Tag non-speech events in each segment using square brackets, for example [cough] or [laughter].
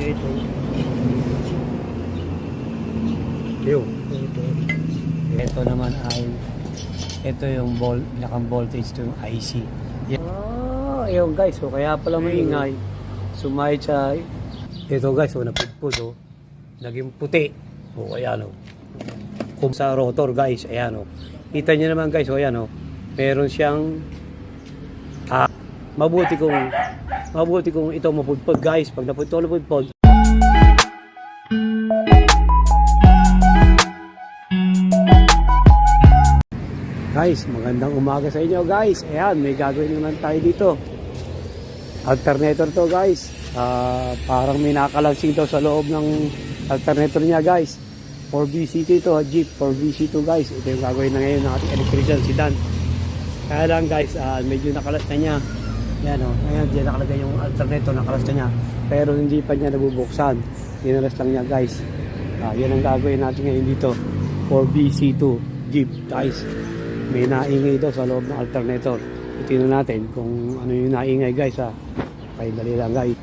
Ito. Yun. Ito. Ito naman ay ito yung vol pinakang voltage to yung IC. Yan. Ah, ayun guys, so kaya pala maingay. Sumahit sa ito guys, so napudpud oh. Naging puti. O ayan oh. Kung sa rotor guys, ayan oh. Kita niyo naman guys, oh ayan oh. Meron siyang ah, mabuti kung mabuti kung ito mapudpud guys. Pag napudpud, napudpud, Guys, magandang umaga sa inyo guys. Ayan, may gagawin naman tayo dito. Alternator to guys. Ah, parang may nakalansing daw sa loob ng alternator niya guys. 4BC2 ito, Jeep 4BC2 guys. Ito yung gagawin na ngayon ng ating electrician si Dan. Kaya lang guys, ah, medyo nakalas na niya. Yan o, oh. ayan, diyan nakalagay yung alternator, na niya. Pero hindi pa niya nabubuksan. Dinalas lang niya guys. Ah, yan ang gagawin natin ngayon dito. 4BC2 Jeep guys may naingay daw sa loob ng alternator. Tingnan natin kung ano yung naingay guys ha. Okay, dali lang guys.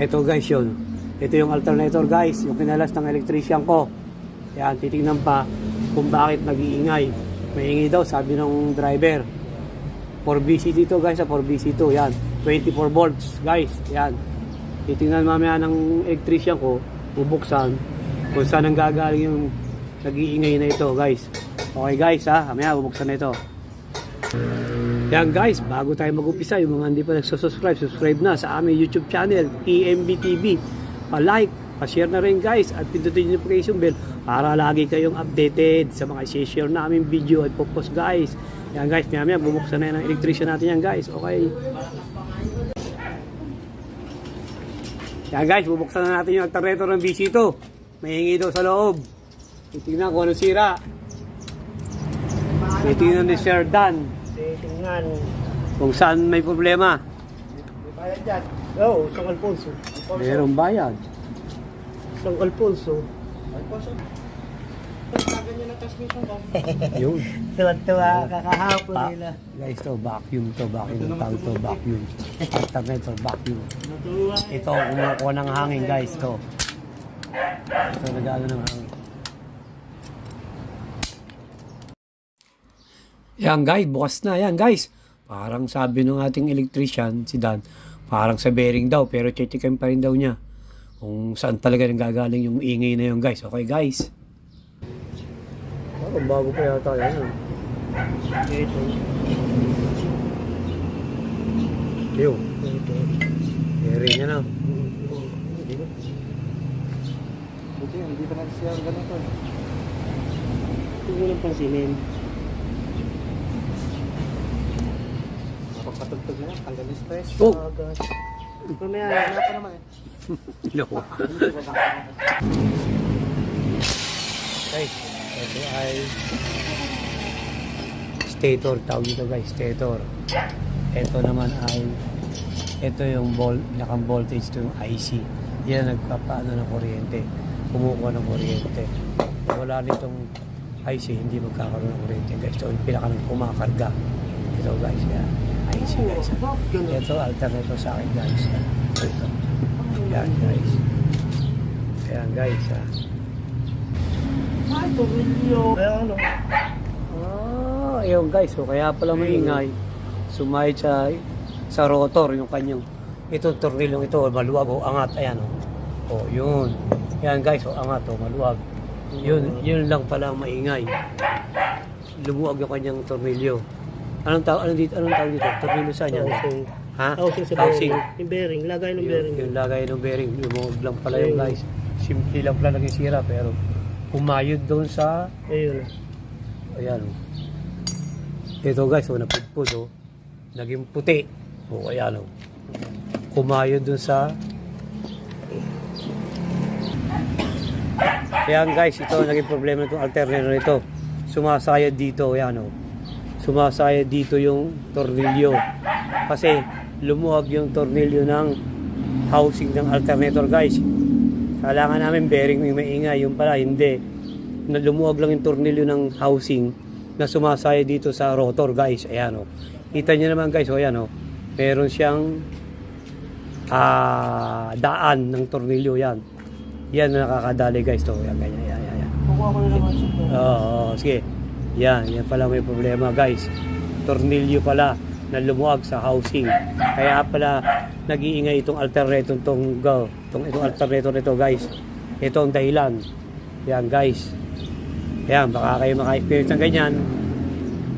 Ito guys yun. Ito yung alternator guys, yung kinalas ng electrician ko. Yan, titingnan pa kung bakit nag-iingay. Maingay daw, sabi ng driver. 4BC dito guys, sa 4BC2, yan. 24 volts guys, yan. Titingnan mamaya ng electrician ko, bubuksan kung saan ang gagaling yung nag-iingay na ito guys. Okay guys ha, kamaya bubuksan na ito. Yan guys, bago tayo mag-upisa, yung mga hindi pa nagsusubscribe, subscribe na sa aming YouTube channel, EMB TV. Pa-like, pa-share na rin guys, at pindutin yung notification bell para lagi kayong updated sa mga share namin video at post guys. Yan guys, maya maya bubuksan na yan ng electrician natin yan guys, okay? Yan guys, bubuksan na natin yung alternator ng BC2. May hingi daw sa loob. Titignan kung ano sira. Titignan ni Sir Dan Tingnan. kung saan may problema. May bayad dyan. Oo, San Alfonso. Mayroong bayad. San Alfonso. [laughs] Yun. Tuwa-tuwa kakahapon Ah, nila. guys, to vacuum to, vacuum to, tawag to, vacuum. Alternator, vacuum. Ito, kumukuha ng hangin, guys, to. Ito, nagano ng hangin. Yan, guys, bukas na. Yan, guys. Parang sabi ng ating electrician, si Dan, parang sa bearing daw, pero checkin pa rin daw niya kung saan talaga nang gagaling yung ingay na yun, guys. Okay, guys. Parang bago pa yata yan. Ito. Yung, Ito. bearing niya na. Buti, hindi pa natin siya ganito. mo lang pansinin. Napagpatugtog na, tanggal yung stress. Oh! Agas. Mamaya, Wala pa naman eh. [laughs] Hello. Guys, ito ay stator tawag dito guys, stator. Ito naman ay ito yung vol pinakang voltage to yung IC. Yan nagpapaano ng kuryente. Kumukuha ng kuryente. Wala nitong IC, hindi magkakaroon ng kuryente guys. Ito yung pinaka ng kumakarga. Ito guys, yan. IC guys. Ito alternator sa akin guys. Ito. Yan guys. Ayan guys ha. Ay, tumilyo. Kaya ano? Ah, ayun guys, so kaya pala maingay. Sumahit sa sa rotor yung kanyang itong tornilyong ito, maluwag o angat, ayan o. Oh. yun. Yan guys, o angat o, maluwag. Yun, yun lang pala ang maingay. Lumuwag yung kanyang tornilyo. Anong tawag anong dito? Anong tawag dito? Tornilyo sa niya? Housing. Ha? Housing sa Housing. bearing. Yung bearing. Lagay ng bearing. yung lagay ng bearing, lumuwag lang pala yung guys. Simple lang pala naging sira pero umayod doon sa Ayun. Ayan. oh. Ito guys, oh, napudpud oh. Naging puti. Oh, ayan oh. Kumayo dun sa Ayan guys, ito naging problema itong alternator nito. Sumasayad dito, ayan oh. Sumasayad dito yung tornilyo. Kasi lumuwag yung tornilyo ng housing ng alternator guys. Kailangan namin bearing yung maingay, yung pala hindi. Na lumuwag lang yung tornilyo ng housing na sumasaya dito sa rotor guys. Ayan o. Kita nyo naman guys, o ayan o. Meron siyang ah, daan ng tornilyo yan. Yan na nakakadali guys to. Yan, ganyan, yan, yan, yan. Kukuha ko na naman. Oo, oo, sige. Yan, yan pala may problema guys. Tornilyo pala na lumuwag sa housing. Kaya pala nag-iingay itong alternator itong itong, itong alternator nito guys. Ito ang dahilan. Yan guys. Yan, baka kayo maka-experience ng ganyan.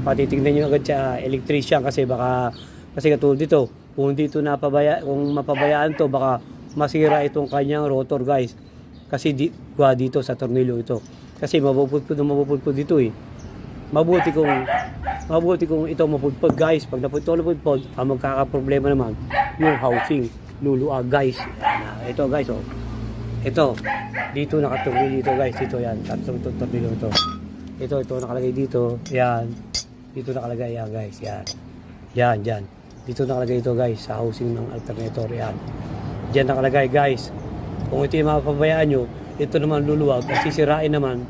Patitignan nyo agad sa electrician kasi baka kasi katulad dito, kung dito napabaya, kung mapabayaan to, baka masira itong kanyang rotor guys. Kasi di, dito sa tornilyo ito. Kasi mabupudpud na dito eh. Mabuti kung mabuti kung ito mapudpud guys. Pag napudpud napudpud, ang magkakaproblema naman yung housing. Luluag guys. Yan, ah, ito guys oh. Ito. Dito nakatornilyo dito guys. Dito yan. Tatlong to- tornilyo ito. Ito, ito nakalagay dito. Yan. Dito nakalagay yan guys. Yan. Yan, yan. Dito nakalagay ito guys sa housing ng alternator. Yan. Diyan nakalagay guys. Kung ito yung mapapabayaan nyo, ito naman luluwag at sisirain naman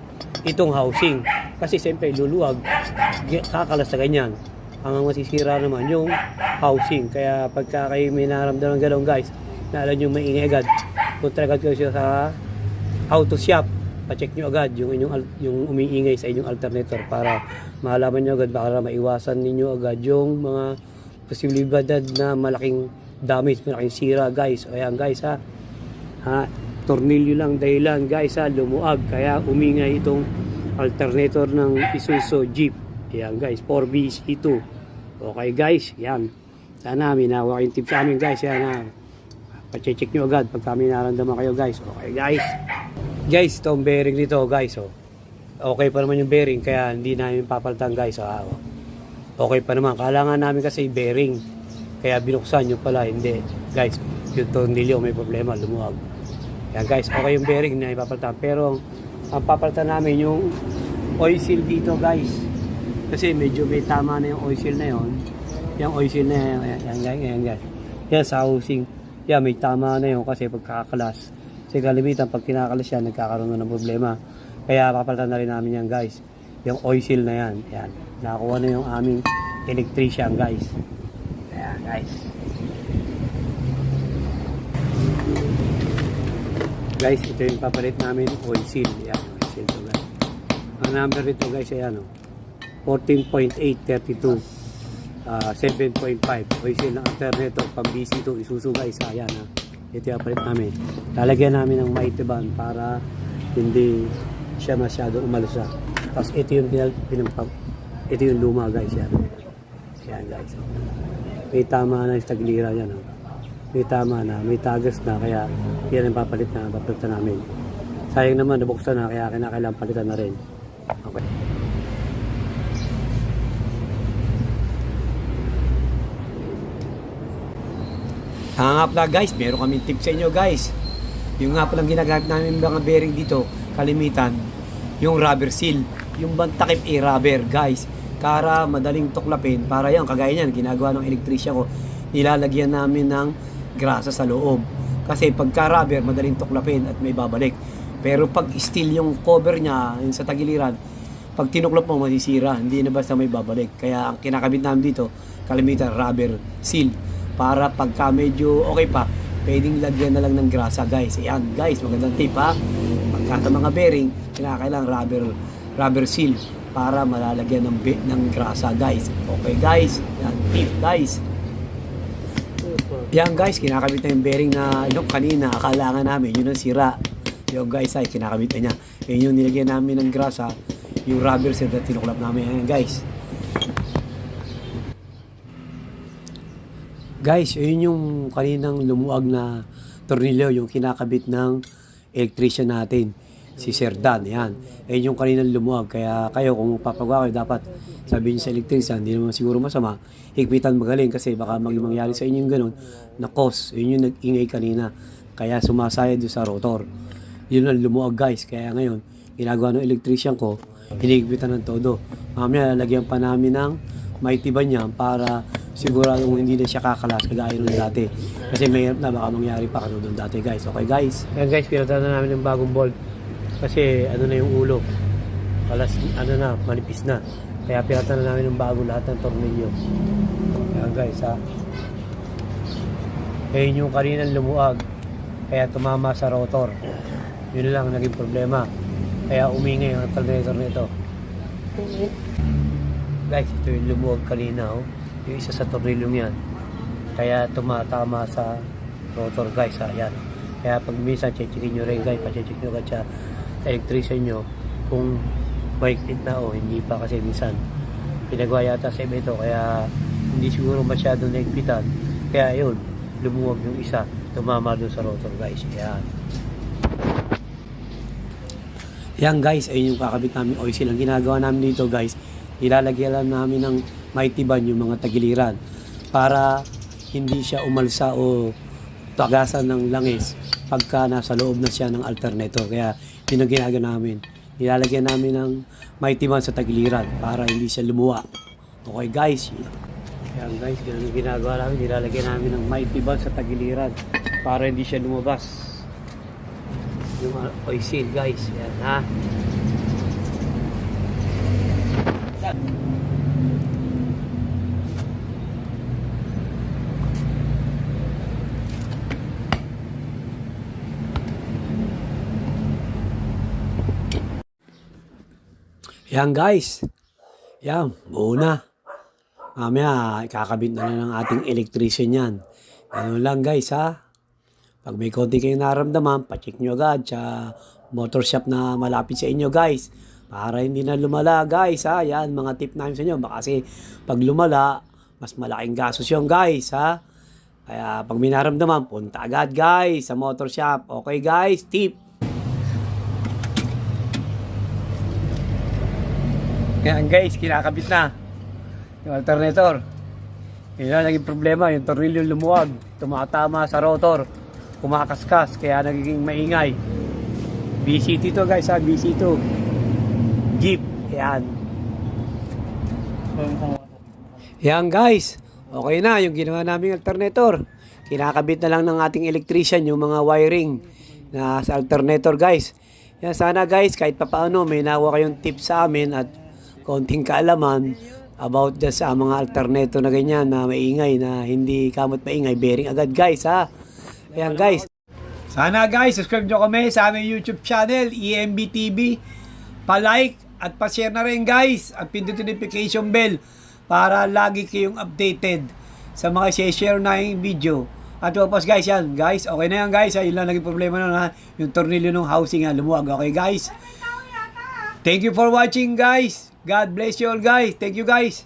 itong housing. Kasi siyempre luluwag, kakalas na ganyan. Ang masisira naman yung housing. Kaya pagka kayo may naramdaman ng gano'n guys, na alam nyo maingay agad, punta agad kayo sa auto shop. Pa-check nyo agad yung, inyong, yung umiingay sa inyong alternator para malaman nyo agad para maiwasan ninyo agad yung mga posibilidad na malaking damage, malaking sira guys. O yan guys ha. Ha, tornilyo lang dahilan guys ha, lumuag. Kaya umingay itong alternator ng Isuzu Jeep. Yan guys, 4BC2. Okay guys, yan. Sana may nawa kayong tip sa amin guys. Yan ha. Pacheck nyo agad pag kami naramdaman kayo guys. Okay guys. Guys, itong bearing nito guys. Oh. Okay pa naman yung bearing kaya hindi namin papalitan guys. Oh. Okay pa naman. Kailangan namin kasi bearing. Kaya binuksan nyo pala. Hindi. Guys, yung tornilyo may problema. Lumuwag. Yan guys, okay yung bearing na ipapalitan. Pero ang papalitan namin yung oil seal dito guys. Kasi medyo may tama na yung oil seal na yon. Yung oil seal na yan, yan, yan, yan, yan. Yan sa housing. Yan, may tama na yun kasi pagkakalas. Kasi kalimitan, pag kinakalas yan, nagkakaroon na ng problema. Kaya papalitan na rin namin yan guys. Yung oil seal na yan. Yan. Nakakuha na yung aming electrician guys. Ayan guys. Guys, ito yung papalit namin oil seal. Yan, oil seal to guys. Ang number nito guys ay ano, 14.832 ah 7.5 oil seal ng alternator pang BC2 isusu guys. Ayan ha. Ito yung papalit namin. Lalagyan namin ng mighty band para hindi siya masyado umalsa. Tapos ito yung pinag, ito yung luma guys yan. Yan guys. May tama na yung taglira yan. Oh. May tama na, may tagas na, kaya yan ang papalit na, papalitan namin. Sayang naman, nabuksan na, kaya kinakailangan palitan na rin. Okay. Hangap na guys, meron kaming tip sa inyo guys. Yung nga palang ginagamit namin mga bearing dito, kalimitan, yung rubber seal, yung bantakip a rubber guys. Para madaling tuklapin, para yan, kagaya niyan, ginagawa ng electrician ko, nilalagyan namin ng grasa sa loob. Kasi pagka rubber, madaling tuklapin at may babalik. Pero pag steel yung cover niya, yung sa tagiliran, pag tinuklap mo, masisira. Hindi na basta may babalik. Kaya ang kinakabit namin dito, kalimitan rubber seal. Para pagka medyo okay pa, pwedeng lagyan na lang ng grasa guys. Ayan guys, magandang tip ha. Pagka sa mga bearing, kinakailangan rubber, rubber seal para malalagyan ng, ng grasa guys. Okay guys, yan tip guys. Yan guys, kinakabit na yung bearing na yung kanina, akala nga namin, yun ang sira. Yung guys ay kinakabit na niya. Yun yung nilagyan namin ng grasa, yung rubber seal na tinuklap namin. Ayan guys. Guys, yun yung kaninang lumuwag na tornilyo, yung kinakabit ng electrician natin, si Sir Dan. Yan. Ayun yung kaninang lumuwag. Kaya kayo, kung papagawa kayo, dapat sabihin sa electrician, hindi naman siguro masama, higpitan magaling kasi baka maging mangyari sa inyo yung ganun na cause. Yun yung nag-ingay kanina. Kaya sumasayad doon sa rotor. Yun ang lumuwag guys. Kaya ngayon, ginagawa ng electrician ko, hinigpitan ng todo. Mamaya, lalagyan pa namin ng mighty ba niya para siguradong hindi na siya kakalas kagaya nung dati. Kasi may na baka mangyari pa katulad nung dati guys. Okay guys? Yan guys, pinatala na namin ng bagong bolt. Kasi ano na yung ulo. Kalas, ano na, manipis na. Kaya pinatala na namin ng bago lahat ng tornilyo. Yan guys ha. Ayun yung kaninang lumuag. Kaya tumama sa rotor. Yun lang naging problema. Kaya umingay ang alternator nito. Guys, ito yung lumuwag kanina, oh. Yung isa sa tornilyong yan. Kaya tumatama sa rotor, guys, ha. Yan. oh. Kaya pag minsan, checkin nyo rin, guys, pacheck nyo sa sa electrician nyo kung maiklit na o hindi pa kasi minsan. Pinagawa yata sa ito kaya hindi siguro masyado naigpitan. Kaya yun lumuwag yung isa. Tumama doon sa rotor guys. Yan yan guys, ayun yung kakabit namin. Oil Ang ginagawa namin dito guys, nilalagyan lang namin ng maitiban yung mga tagiliran para hindi siya umalsa o tagasan ng langis pagka nasa loob na siya ng alternator. Kaya yun namin. Nilalagyan namin ng maitiban sa tagiliran para hindi siya lumuwa. Okay guys, yan guys, ganun ang ginagawa namin. Nilalagyan namin ng maitiban sa tagiliran para hindi siya lumabas yung oil seal guys yan ha yan guys yan buo na mamaya kakabit na lang ng ating electrician yan ano lang guys ha pag may konti kayong naramdaman, pacheck nyo agad sa motor shop na malapit sa inyo guys. Para hindi na lumala guys ha. Yan mga tip namin sa inyo. Baka Kasi pag lumala, mas malaking gastos yung guys ha. Kaya pag may naramdaman, punta agad guys sa motor shop. Okay guys, tip. Yan guys, kinakabit na. Yung alternator. Yun na naging problema, yung tornilyo lumuwag, tumatama sa rotor, kumakaskas, kaya nagiging maingay. BCT to guys ha, BC2. Jeep, yan. Yan guys, okay na yung ginawa naming alternator. Kinakabit na lang ng ating electrician yung mga wiring na sa alternator guys. Yan sana guys, kahit papaano may nawa kayong tip sa amin at konting kaalaman about the sa mga alternator na ganyan na maingay na hindi kamot maingay bearing agad guys ha. Ayan guys. Sana guys, subscribe nyo kami sa aming YouTube channel, EMB TV. Pa-like at pa-share na rin guys at pindutin notification bell para lagi kayong updated sa mga share na yung video. At tapos guys yan, guys, okay na yan guys, ha? yun lang naging problema na yung tornilyo ng housing ha, lumuwag. Okay guys? Thank you for watching guys. God bless you all guys. Thank you guys.